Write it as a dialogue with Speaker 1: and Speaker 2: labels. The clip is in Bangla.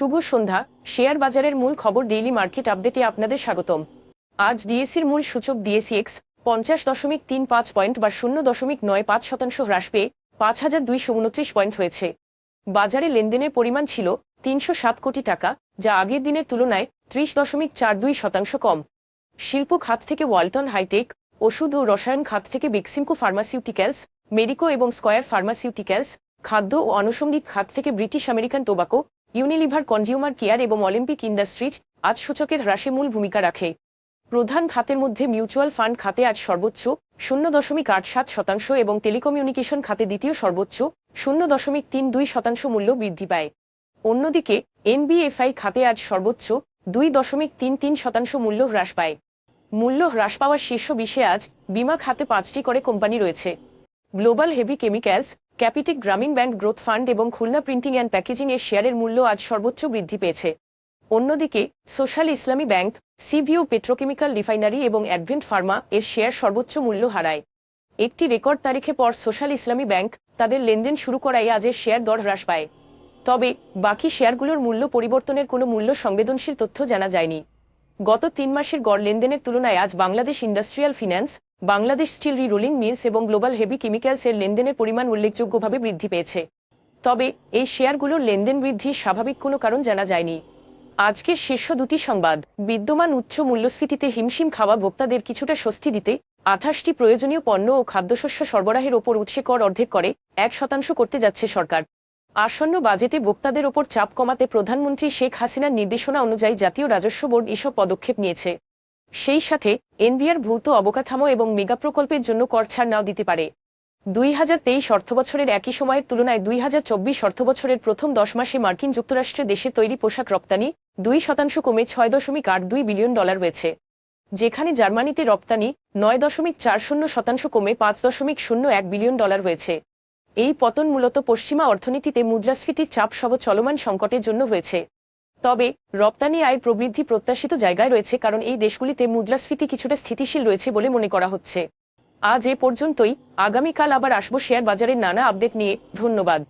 Speaker 1: শুভ সন্ধ্যা। শেয়ার বাজারের মূল খবর ডেইলি মার্কেট আপডেটে আপনাদের স্বাগতম। আজ ডিএসির মূল সূচক ডিএসি এক্স পঞ্চাশ দশমিক তিন পাঁচ পয়েন্ট বা শূন্য দশমিক নয় পাঁচ শতাংশ হ্রাস পেয়ে পাঁচ হাজার দুইশো উনত্রিশ পয়েন্ট হয়েছে। বাজারে লেনদেনের পরিমাণ ছিল তিনশো সাত কোটি টাকা, যা আগের দিনের তুলনায় ত্রিশ দশমিক চার দুই শতাংশ কম। শিল্প খাত থেকে ওয়ালটন হাইটেক, ওষুধ ও রসায়ন খাত থেকে বেক্সিমকো ফার্মাসিউটিক্যালস মেডিকো এবং স্কয়ার ফার্মাসিউটিক্যালস, খাদ্য ও আনুষঙ্গিক খাত থেকে British American Tobacco Unilever consumer care এবং অলিম্পিক ইন্ডাস্ট্রিজ আজ সূচকের হ্রাসে মূল ভূমিকা রাখে। প্রধান খাতের মধ্যে মিউচুয়াল ফান্ড খাতে আজ সর্বোচ্চ শূন্য দশমিক আট সাত শতাংশ এবং টেলিকমিউনিকেশন খাতে দ্বিতীয় সর্বোচ্চ শূন্য দশমিক তিন দুই শতাংশ মূল্য বৃদ্ধি পায়। অন্যদিকে এনবিএফআই খাতে আজ সর্বোচ্চ দুই দশমিক তিন তিন শতাংশ মূল্য হ্রাস পায়। মূল্য হ্রাস পাওয়ার শীর্ষ বিশে আজ বিমা খাতে পাঁচটি করে কোম্পানি রয়েছে। গ্লোবাল হেভি কেমিক্যালস ক্যাপিটিক গ্রামীণ ব্যাংক গ্রোথ ফান্ড এবং খুলনা প্রিন্টিং অ্যান্ড প্যাকেজিং এর শেয়ারের মূল্য আজ সর্বোচ্চ বৃদ্ধি পেয়েছে। অন্যদিকে, social Islami bank, CVO petrochemical refinery এবং অ্যাডভেন্ট ফার্মা এর শেয়ার সর্বোচ্চ মূল্য হারায়। একটি রেকর্ড তারিখে পর সোশ্যাল ইসলামী ব্যাংক তাদের লেনদেন শুরু করায় আজের শেয়ার দর হ্রাস পায়। তবে, বাকি শেয়ারগুলোর মূল্য পরিবর্তনের কোনো মূল্য সংবেদনশীল তথ্য জানা যায়নি। গত তিন মাসের গড় লেনদেনের তুলনায় আজ Bangladesh industrial finance Bangladesh steel re rolling mills এবং গ্লোবাল হেভি কেমিক্যালস এর লেনদেনের পরিমাণ উল্লেখযোগ্যভাবে বৃদ্ধি পেয়েছে। তবে, এই শেয়ারগুলোর লেনদেন বৃদ্ধির স্বাভাবিক কোনো কারণ জানা যায়নি। আজকের শীর্ষ দুটি সংবাদ, বিদ্যমান উচ্চ মূল্যস্ফীতিতে হিমশিম খাওয়া ভোক্তাদের কিছুটা স্বস্তি দিতে, আঠাশটি প্রয়োজনীয় পণ্য ও খাদ্যশস্য সরবরাহের ওপর উৎসে কর অর্ধেক করে, এক শতাংশ করতে যাচ্ছে সরকার। আসন্ন বাজেটে ভোক্তাদের ওপর চাপ কমাতে প্রধানমন্ত্রী শেখ হাসিনার নির্দেশনা অনুযায়ী জাতীয় রাজস্ব বোর্ড এসব পদক্ষেপ নিয়েছে। সেই সাথে এনবিআর ভৌত অবকাঠামো এবং মেগা প্রকল্পের জন্য কর ছাড় নাও দিতে পারে। দুই হাজার তেইশ অর্থবছরের একই সময়ের তুলনায় দুই হাজার চব্বিশ অর্থবছরের প্রথম দশ মাসে মার্কিন যুক্তরাষ্ট্রে দেশে তৈরি পোশাক রপ্তানি দুই শতাংশ কমে ছয় দশমিক আট দুই বিলিয়ন ডলার হয়েছে। যেখানে জার্মানিতে রপ্তানি নয় দশমিক চার শূন্য শতাংশ কমে পাঁচ দশমিক শূন্য এক বিলিয়ন ডলার হয়েছে। এই পতন মূলত পশ্চিমা অর্থনীতিতে মুদ্রাস্ফীতির চাপ সহ চলমান সংকটের জন্য হয়েছে। তবে রপ্তানি আয় প্রবৃদ্ধি প্রত্যাশিত জায়গায় রয়েছে, কারণ এই দেশগুলিতে মুদ্রাস্ফীতি কিছুটা স্থিতিশীল রয়েছে বলে মনে করা হচ্ছে। আজ এ পর্যন্তই। আগামীকাল আবার আসব শেয়ার বাজারের নানা আপডেট নিয়ে। ধন্যবাদ।